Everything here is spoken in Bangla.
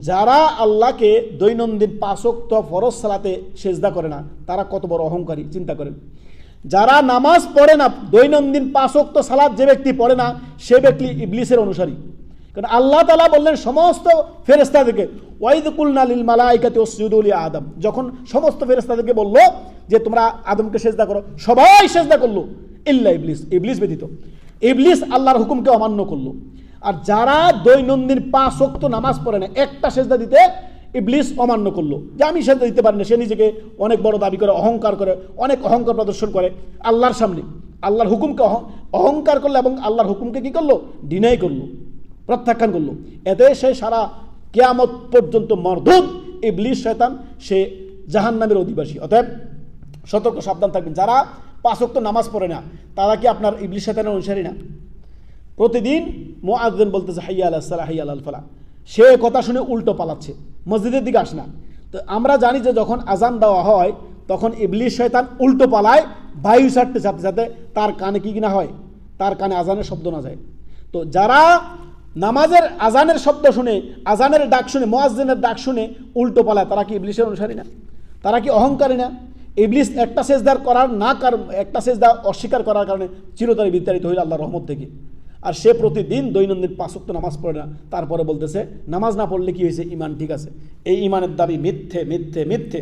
যারা আল্লাহকে দৈনন্দিন পাঁচক্ত ফরজ সালাতে সেজদা করে না, তারা কত বড় অহংকারী, চিন্তা করেন। যারা নামাজ পড়ে না, দৈনন্দিন পাঁচক্ত সালাদ যে ব্যক্তি পড়ে না, সে ব্যক্তি ইবলিসের অনুসারী। কারণ আল্লাহ তালা বললেন, সমস্ত ফেরেস্তাদেরকে ওয়াইদুকুল্না লিল মালাইকাতি ওসজুদুল আদম। যখন সমস্ত ফেরেস্তাদেরকে বলল যে, তোমরা আদমকে সেজদা করো, সবাই সেজদা করল, ইল্লা ইবলিস। ইবলিস ব্যতীত। ইবলিস আল্লাহর হুকুমকে অমান্য করল। আর যারা দৈনন্দিন পাঁচ ওয়াক্ত নামাজ পড়ে না, একটা সেজদা দিতে ইবলিস অমান্য করল। যে আমি সেজদা দিতে পারি না, সে নিজেকে অনেক বড় দাবি করে, অহংকার করে, অনেক অহংকার প্রদর্শন করে আল্লাহর সামনে। আল্লাহর হুকুমকে অহ- অহংকার করল এবং আল্লাহর হুকুমকে কি করল? ডিনাই করল, প্রত্যাখ্যান করল। এতে সে সারা কেয়ামত পর্যন্ত মর্দুদ, ইবলিস শয়তান, সে জাহান্নামের অধিবাসী। অতএব সতর্ক, সাবধান থাকবেন। যারা পাঁচ ওয়াক্ত নামাজ পড়ে না, তারা কি আপনার ইবলিস শয়তানের অনুসারী না? প্রতিদিন মোয়াজ্জেন বলতেছে, হাইয়া আল সালাহ, হাইয়া আল ফালা সে কথা শুনে উল্টো পালাচ্ছে, মসজিদের দিকে আস না। তো আমরা জানি যে যখন আজান দেওয়া হয়, তখন ইবলিশ শয়তান উল্টো পালায়, বায়ু ছাড়তে ছাড়তে ছাড়তে তার কানে কি কিনা হয়? তার কানে আজানের শব্দ না যায়। তো যারা নামাজের আজানের শব্দ শুনে আজানের ডাক শুনে মোয়াজ্জেনের ডাক শুনে উল্টো পালায়, তারা কি ইবলিশের অনুসারী না? তারা কি অহংকারী না? ইবলিস একটা সেজদার করার না কার একটা সেজদা অস্বীকার করার কারণে চিরতরে বিতাড়িত হইল আল্লাহ রহমত থেকে। আর সে প্রতিদিন দৈনন্দিন পাঁচক্ত নামাজ পড়ে না। তারপরে বলতেছে, নামাজ না পড়লে কি হয়েছে? ইমান ঠিক আছে। এই ইমানের দাবি মিথ্যে মিথ্যে মিথ্যে।